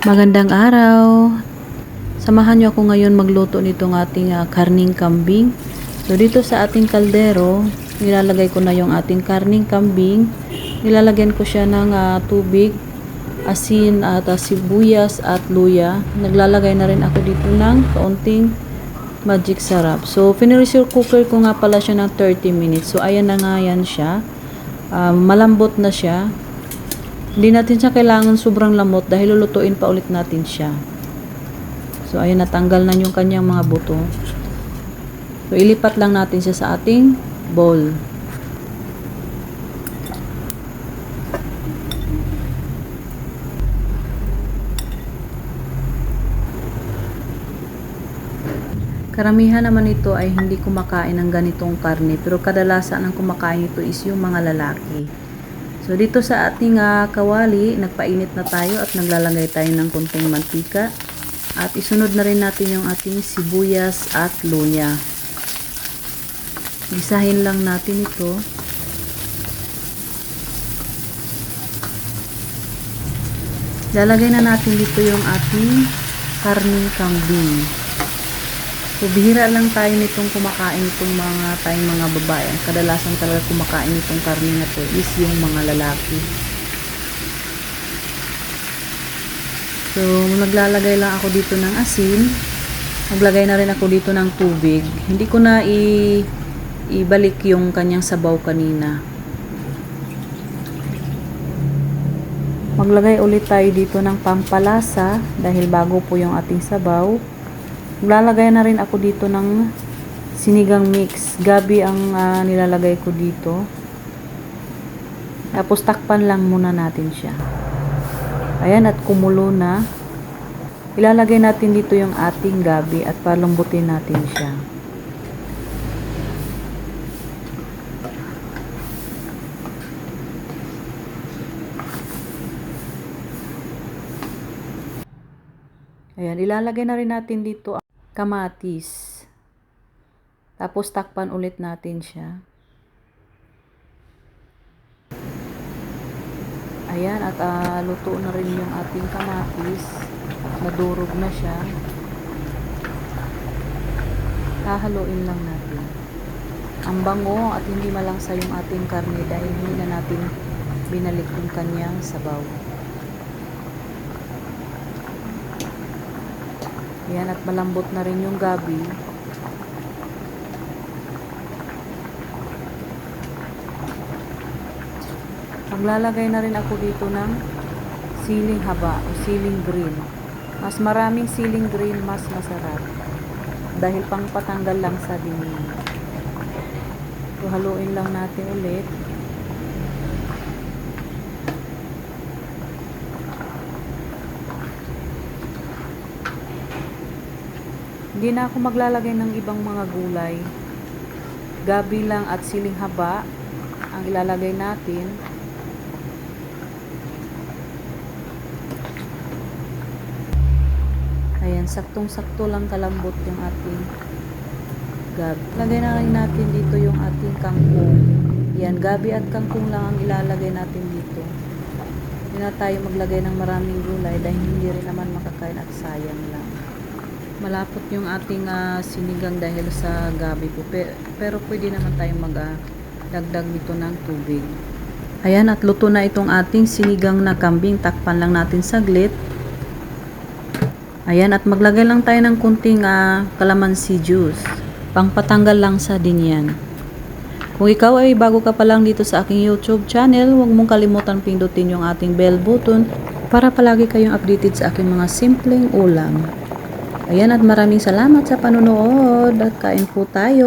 Magandang araw. Samahan niyo ako ngayon magluto nitong ating ah, karning kambing. So dito sa ating kaldero, nilalagay ko na yung ating karning kambing. Nilalagyan ko siya ng ah, tubig, asin at ah, sibuyas at luya. Naglalagay na rin ako dito ng kaunting magic sarap. So finirissure cooker ko nga pala siya ng 30 minutes. So ayan na nga yan siya. Ah, malambot na siya. Hindi natin siya kailangan sobrang lamot dahil lulutuin pa ulit natin siya. So, ayun, natanggal na yung kanyang mga buto. So, ilipat lang natin siya sa ating bowl. Karamihan naman ito ay hindi kumakain ng ganitong karne, pero kadalasan ang kumakain ito is yung mga lalaki. So dito sa ating ah, kawali, nagpainit na tayo at naglalagay tayo ng konting mantika. At isunod na rin natin yung ating sibuyas at luya. Gisahin lang natin ito. Lalagay na natin dito yung ating karning kambing. So, bihira lang tayo nitong kumakain itong mga tayong mga babae. Ang kadalasan talaga kumakain itong karne na to is yung mga lalaki. So, naglalagay lang ako dito ng asin. Naglagay na rin ako dito ng tubig. Hindi ko na i ibalik yung kanyang sabaw kanina. Maglagay ulit tayo dito ng pampalasa dahil bago po yung ating sabaw. Maglalagay na rin ako dito ng sinigang mix. Gabi ang ah, nilalagay ko dito. Tapos takpan lang muna natin siya. Ayan at kumulo na. Ilalagay natin dito yung ating gabi at palambutin natin siya. Ayan, ilalagay na rin natin dito kamatis. Tapos takpan ulit natin siya. Ayan, at ah, luto na rin yung ating kamatis. Nadurog na siya. Hahaluin lang natin. Ang bango at hindi malangsa yung ating karne dahil hindi na natin binalik yung kanyang sabaw. Ayan, at malambot na rin yung gabi. Maglalagay na rin ako dito ng siling haba o siling green. Mas maraming siling green, mas masarap. Dahil pang patanggal lang sa dingin. So, haluin lang natin ulit. Hindi na ako maglalagay ng ibang mga gulay. Gabi lang at siling haba ang ilalagay natin. Ayan, saktong-sakto lang kalambot yung ating gabi. Lagay na rin natin dito yung ating kangkong. Yan, gabi at kangkong lang ang ilalagay natin dito. Hindi na tayo maglagay ng maraming gulay dahil hindi rin naman makakain at sayang lang. Malapot yung ating ah, sinigang dahil sa gabi po. Pero, pero pwede naman tayong magdagdag dito ng tubig. Ayan, at luto na itong ating sinigang na kambing. Takpan lang natin saglit. Ayan, at maglagay lang tayo ng kunting ah, calamansi juice. Pangpatanggal lang sa din yan. Kung ikaw ay bago ka pa lang dito sa aking YouTube channel, huwag mong kalimutan pindutin yung ating bell button para palagi kayong updated sa aking mga simpleng ulam. Ayan at maraming salamat sa panonood at kain po tayo.